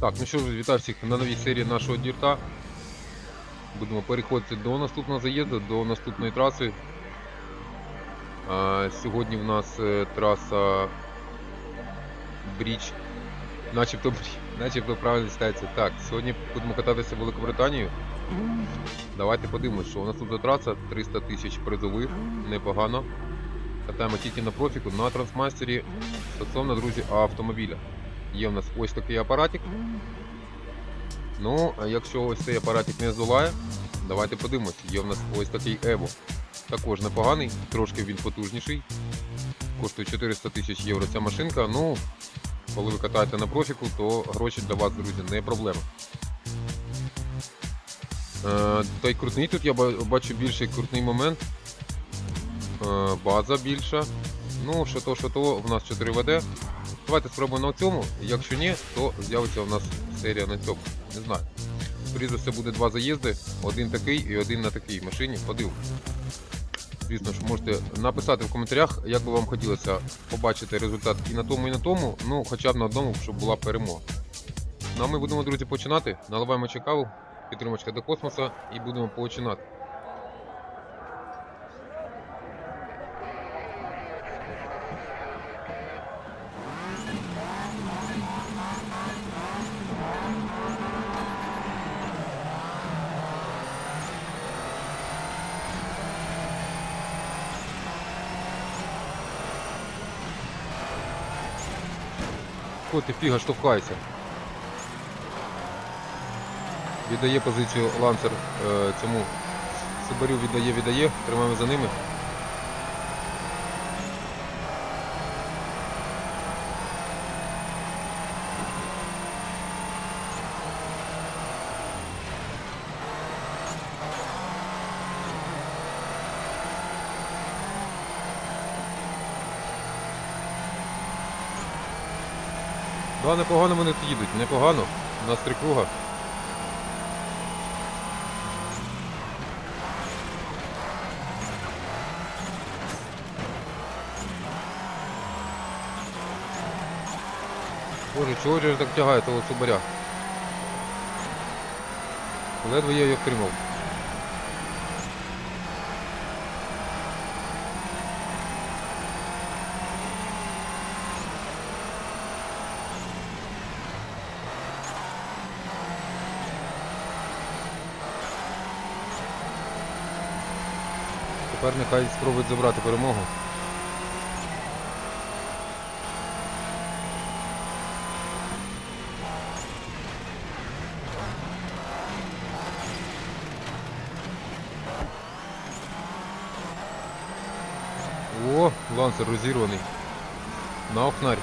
Так, ну що ж, вітаю всіх на новій серії нашого дірта. Будемо переходити до наступного заїзду, до наступної траси. А, сьогодні в нас е, траса Бріч. Начебто, начебто правильно стається. Так, сьогодні будемо кататися в Великобританію. Давайте подивимось, що у нас тут за траса 300 тисяч призових, непогано. Катаємо тільки на профіку, на трансмастері стосовно, друзі, автомобіля. Є в нас ось такий апаратик. Ну, а якщо ось цей апаратик не здолає, давайте подивимось. Є в нас ось такий Evo. Також непоганий, трошки він потужніший. Коштує 400 тисяч євро ця машинка. Ну, коли ви катаєте на профіку, то гроші для вас, друзі, не проблема. Е, та й крутний тут я бачу більший крутний момент. Е, база більша. Ну, що то, що то, в нас 4 ВД. Давайте спробуємо на цьому. Якщо ні, то з'явиться у нас серія на цьому. Не знаю. Скоріше все буде два заїзди, один такий і один на такій машині. Подивимось. Звісно ж, можете написати в коментарях, як би вам хотілося побачити результат і на тому, і на тому, ну хоча б на одному, щоб була перемога. Ну а ми будемо, друзі, починати. Наливаємо ще каву, підтримочка до космоса і будемо починати. Кот ти фіга штовхайся. Віддає позицію ланцер е, цьому Сибарю віддає, віддає, тримаємо за ними. Да, непогано вони тут їдуть, непогано. У нас три круга. Боже, чого ж так тягає того субаря? Ледве я його втримав. Тепер нехай спробують забрати перемогу. О, лансер розірваний. На окнарь.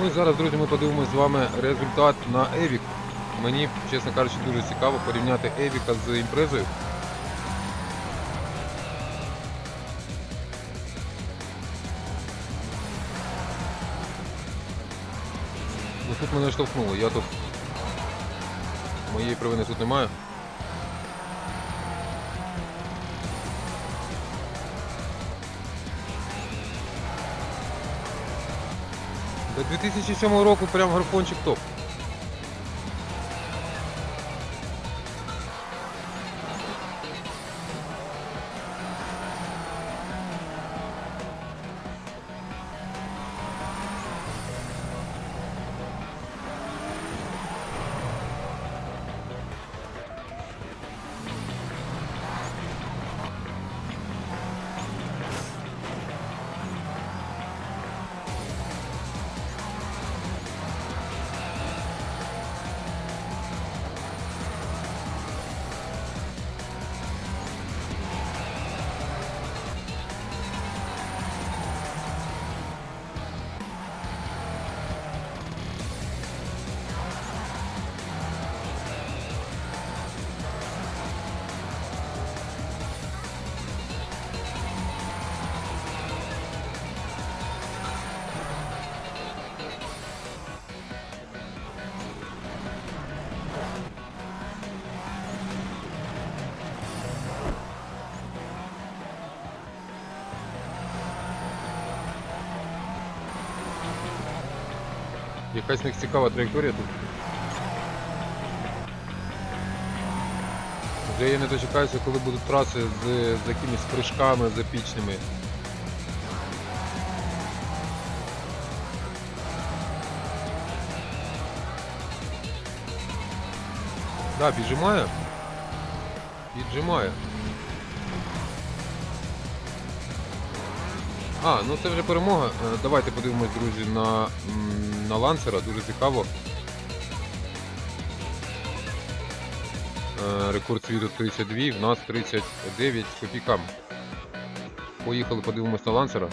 Ну і зараз, друзі, ми подивимось з вами результат на Евік. Мені, чесно кажучи, дуже цікаво порівняти Евіка з імпрезою. Ну тут мене штовхнуло, я тут моєї провини тут немає. До 2007 року прям графончик топ. Якась них цікава траєкторія тут. Вже я не дочекаюся, коли будуть траси з, з якимись прыжками запічними. Да, піджимає. Піджимає. А, ну це вже перемога. Е, Давайте подивимось, друзі, на, на ланцера. Дуже цікаво. Е, Рекорд світу 32, в нас 39 з копійками. Поїхали, подивимось на ланцера.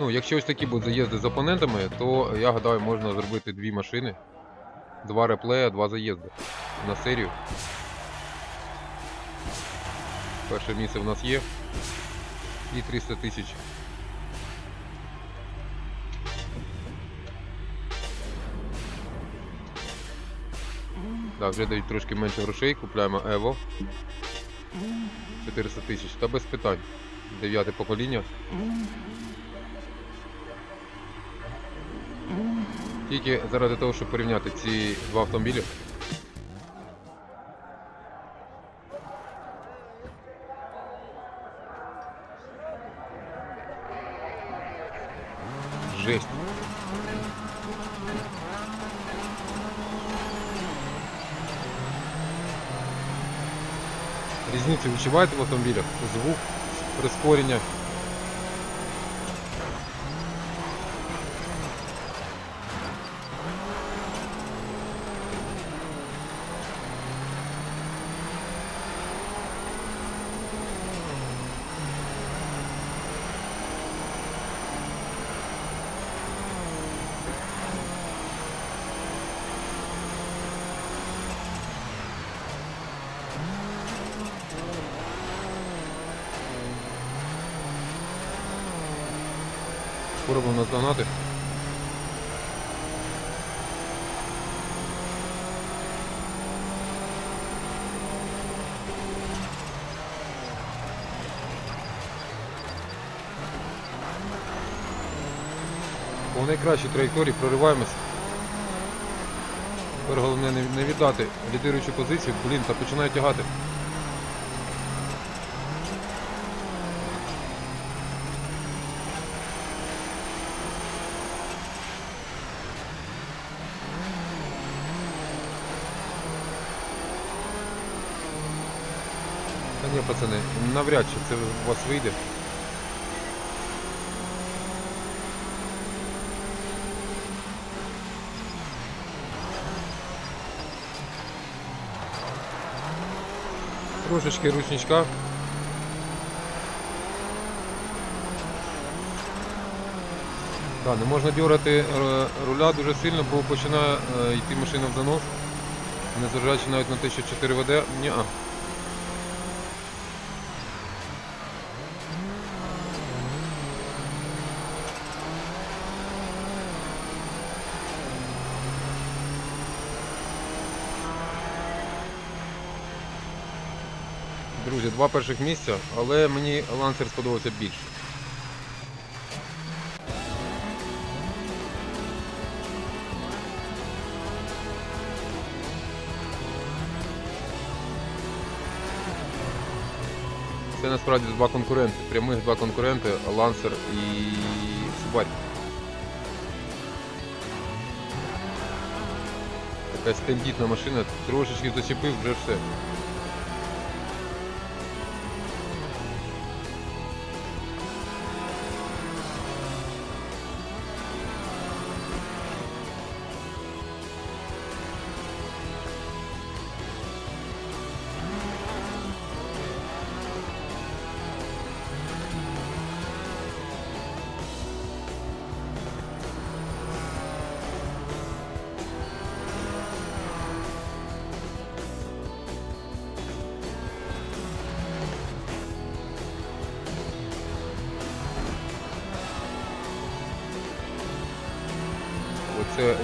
Ну, якщо ось такі будуть заїзди з опонентами, то я гадаю, можна зробити дві машини, два реплея, два заїзди на серію. Перше місце в нас є. І 300 тисяч. Так, вже дають трошки менше грошей, купляємо Evo. 400 тисяч. Та без питань. Дев'яте покоління. Тільки заради того, щоб порівняти ці два автомобілі. Жесть. Різницю відчуваєте в автомобілях? Звук, прискорення. Спробуємо наздогнати. По найкращій траєкторії прориваємось. Тепер головне не, віддати лідируючу позицію, блін, та починає тягати. Ні, пацани, навряд чи це у вас вийде. Трошечки ручничка. Да, не можна дергати е, руля дуже сильно, бо починає е, йти машина в занос. Незважаючи навіть на те, що 4 ВД. Ні-а. Друзі, два перших місця, але мені лансер сподобався більше. Це насправді два конкуренти, прямих два конкуренти, Лансер і Subaru. Якась тендітна машина, трошечки зачепив, вже все.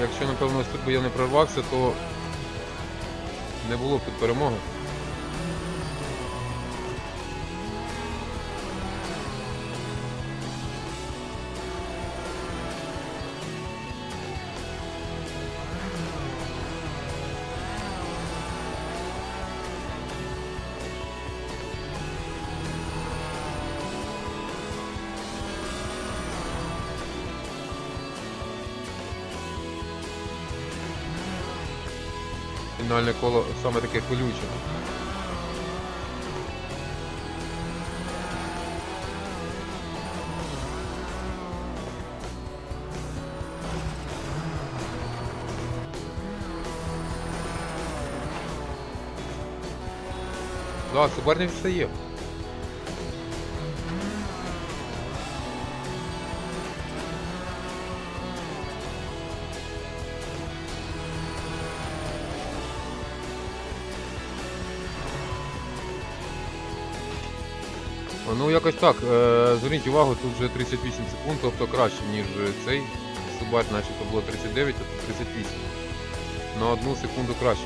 Якщо напевно ось тут би я не прорвався, то не було б тут перемоги. Фінальне коло саме таке колюче. Да, суперник встає. Ну якось так. Е, зверніть увагу, тут вже 38 секунд, тобто краще, ніж цей Субарь, начебто було 39, а тут 38. На одну секунду краще.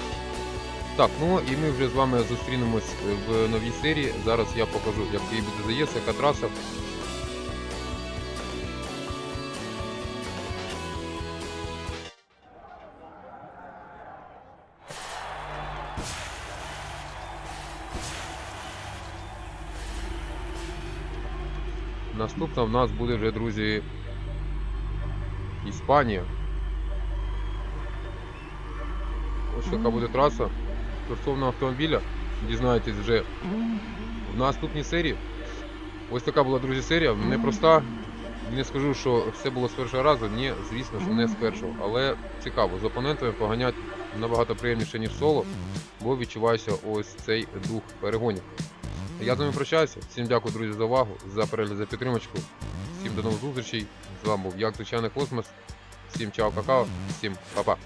Так, ну і ми вже з вами зустрінемось в новій серії. Зараз я покажу, який буде заїзд, яка траса. Наступна в нас буде вже, друзі, Іспанія. Ось така буде траса. Стосовно автомобіля, дізнаєтесь вже в наступній серії. Ось така була, друзі, серія. Непроста. Не скажу, що все було з першого разу. Ні, звісно, що не з першого. Але цікаво, з опонентами поганять набагато приємніше, ніж соло, бо відчувається ось цей дух перегонів. Я з вами прощаюся. Всім дякую, друзі, за увагу, за перегляд, за підтримочку. Всім до нових зустрічей. З вами був Як Звичайний Космос. Всім чао, какао, всім па-па.